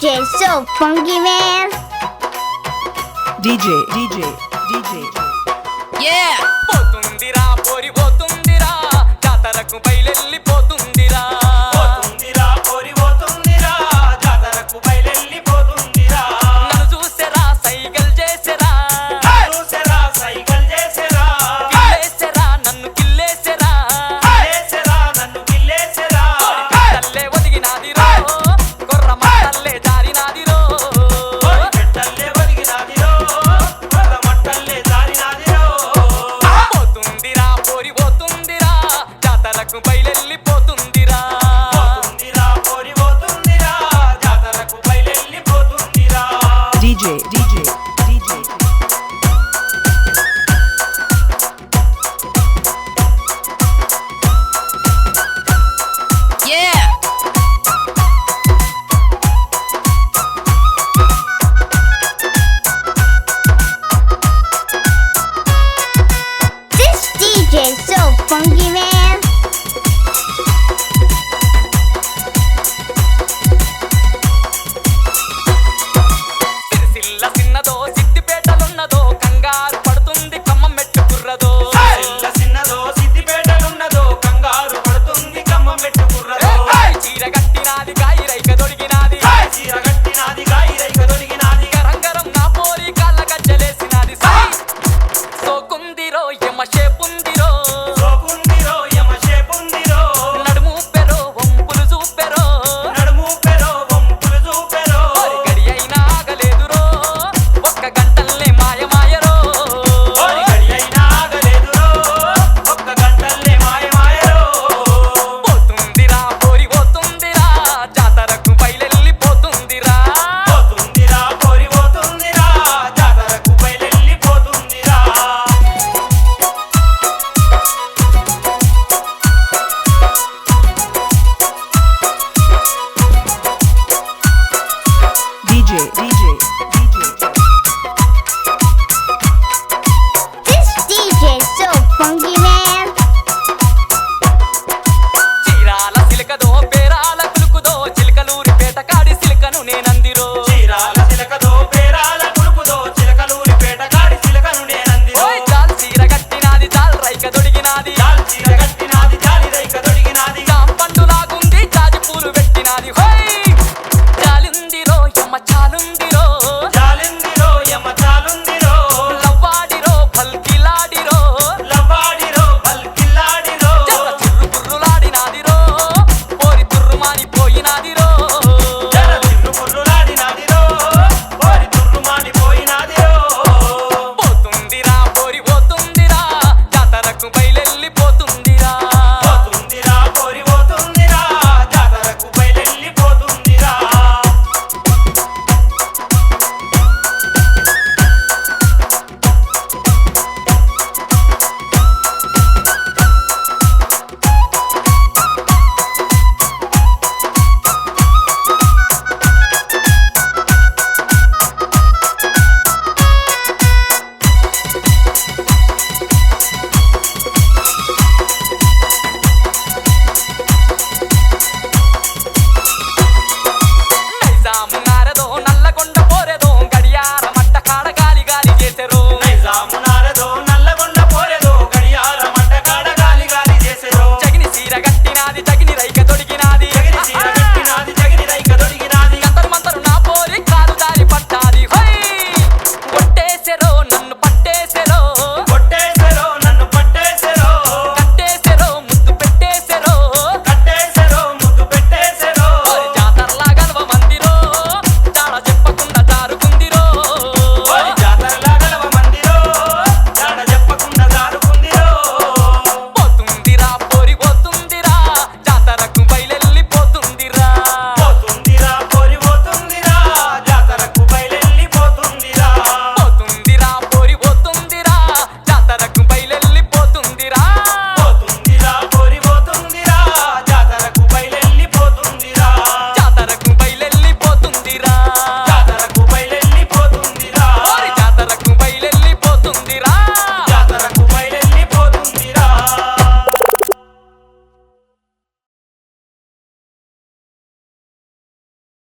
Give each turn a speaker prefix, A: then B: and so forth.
A: DJ So Funky Man.
B: DJ, DJ, DJ.
C: Yeah!
D: పోతుందిరా పోరి పోతుందిరా జాతరకు బయలెల్లి చీరగట్టినాది కాయి రైక దొడిగినాది
E: చీరగట్టినాది